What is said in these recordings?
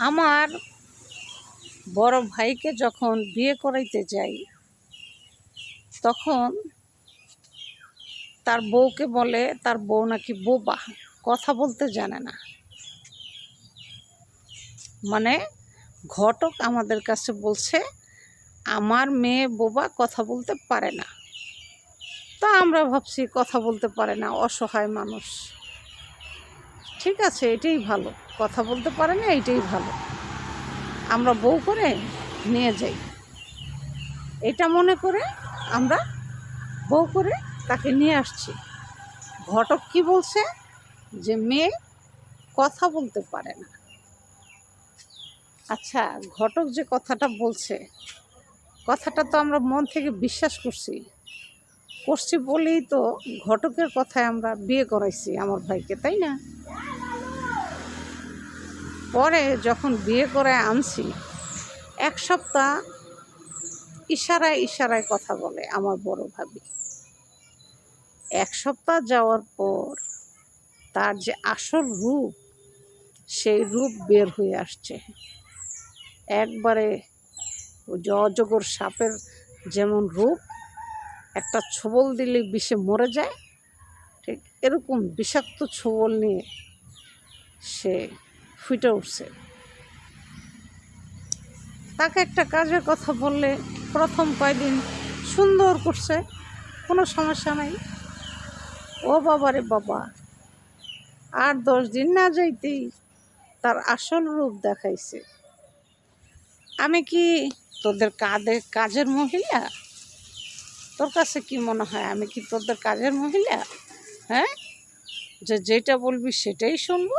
আমার বড় ভাইকে যখন বিয়ে করাইতে যাই, তখন তার বউকে বলে, তার বউ নাকি বোবা, কথা বলতে জানে না। মানে ঘটক আমাদের কাছে বলছে, আমার মেয়ে বোবা কথা বলতে পারে না। তা আমরা ভাবছি, কথা বলতে পারে না, অসহায় মানুষ। ঠিক আছে, এটাই ভালো। কথা বলতে পারে না, এইটাই ভালো। আমরা বউ করে নিয়ে যাই। এটা মনে করে আমরা বউ করে তাকে নিয়ে আসছি। ঘটক কি বলছে? যে মেয়ে কথা বলতে পারে না। আচ্ছা ঘটক যে কথাটা বলছে, কথাটা তো আমরা মন থেকে বিশ্বাস করছি। করছি বলেই তো ঘটকের কথায় আমরা বিয়ে করাইছি আমার ভাইকে, তাই না? পরে যখন বিয়ে করে আনছি, এক সপ্তাহ ইশারায় ইশারায় কথা বলে আমার বড় ভাবি। এক সপ্তাহ যাওয়ার পর তার যে আসল রূপ, সেই রূপ বের হয়ে আসছে। একবারে অজগর সাপের যেমন রূপ, একটা ছোবল দিলে বিষে মরে যায়, ঠিক এরকম বিষাক্ত ছোবল নিয়ে সে ফুটে উঠছে। তাকে একটা কাজের কথা বললে প্রথম কয়দিন সুন্দর করছে, কোনো সমস্যা নাই। ও বাবারে বাবা, আর দশ দিন না যাইতেই তার আসল রূপ দেখাইছে। আমি কি তোদের কাঁধে কাজের মহিলা? তোর কাছে কি মনে হয় আমি কি তোদের কাজের মহিলা? হ্যাঁ? যে যেটা বলবি সেটাই শুনব?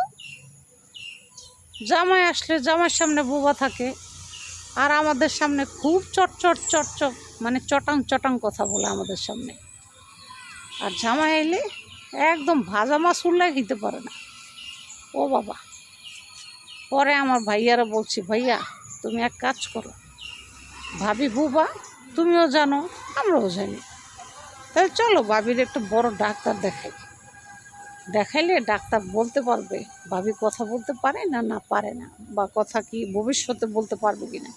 জামাই আসলে জামাইয়ের সামনে বোবা থাকে, আর আমাদের সামনে খুব চট চট চট চট মানে চটাং চটাং কথা বলে আমাদের সামনে। আর জামাই এলে একদম ভাজা মাছ উল্লাই খেতে পারে না। ও বাবা। পরে আমার ভাইয়ারা বলছি, ভাইয়া, তুমি এক কাজ করো। ভাবি বুবা, তুমিও জানো, আমরাও জানি। তাহলে চলো ভাবির একটা বড় ডাক্তার দেখাই। দেখাইলে ডাক্তার বলতে পারবে, ভাবি কথা বলতে পারে না না পারে না, বা কথা কি ভবিষ্যতে বলতে পারবে কি না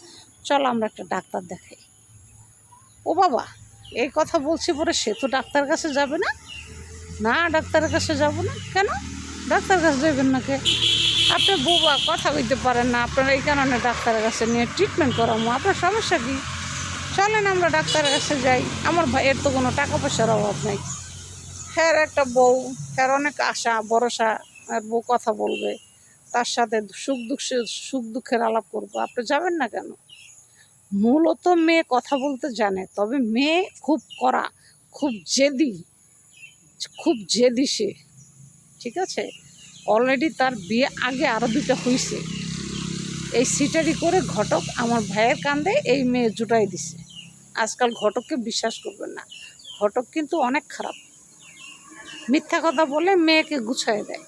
চলো আমরা একটা ডাক্তার দেখাই। ও বাবা, এই কথা বলছি পরে সে তো ডাক্তার কাছে যাবে না? না, ডাক্তারের কাছে যাব না? কেন? ডাক্তার কাছে যাবেন না কে আপনি বোবা কথা বলতে পারেন না, আপনার এই কারণে ডাক্তারের কাছে নিয়ে ট্রিটমেন্ট করাবো আপনার সমস্যা কী? চলেন আমরা ডাক্তারের কাছে যাই, আমার ভাইয়ের তো কোনো টাকা পয়সার অভাব নেই। হ্যার একটা বউ, হ্যার অনেক আশা, ভরসা, আর বউ কথা বলবে। তার সাথে সুখ দুঃখ, সুখ দুঃখের আলাপ করব। আপনি যাবেন না কেন? মূলত মেয়ে কথা বলতে জানে, তবে মেয়ে খুব কড়া, খুব জেদি খুব জেদি সে। ঠিক আছে? অলরেডি তার বিয়ে আগে আরও দুটা হয়েছে এই সিটারি করে ঘটক আমার ভাইয়ের কান্দে এই মেয়ে জুটাই দিছে। আজকাল ঘটককে বিশ্বাস করবেন না। ঘটক কিন্তু অনেক খারাপ। মিথ্যা কথা বলে মেয়েকে গুছায় দেয়।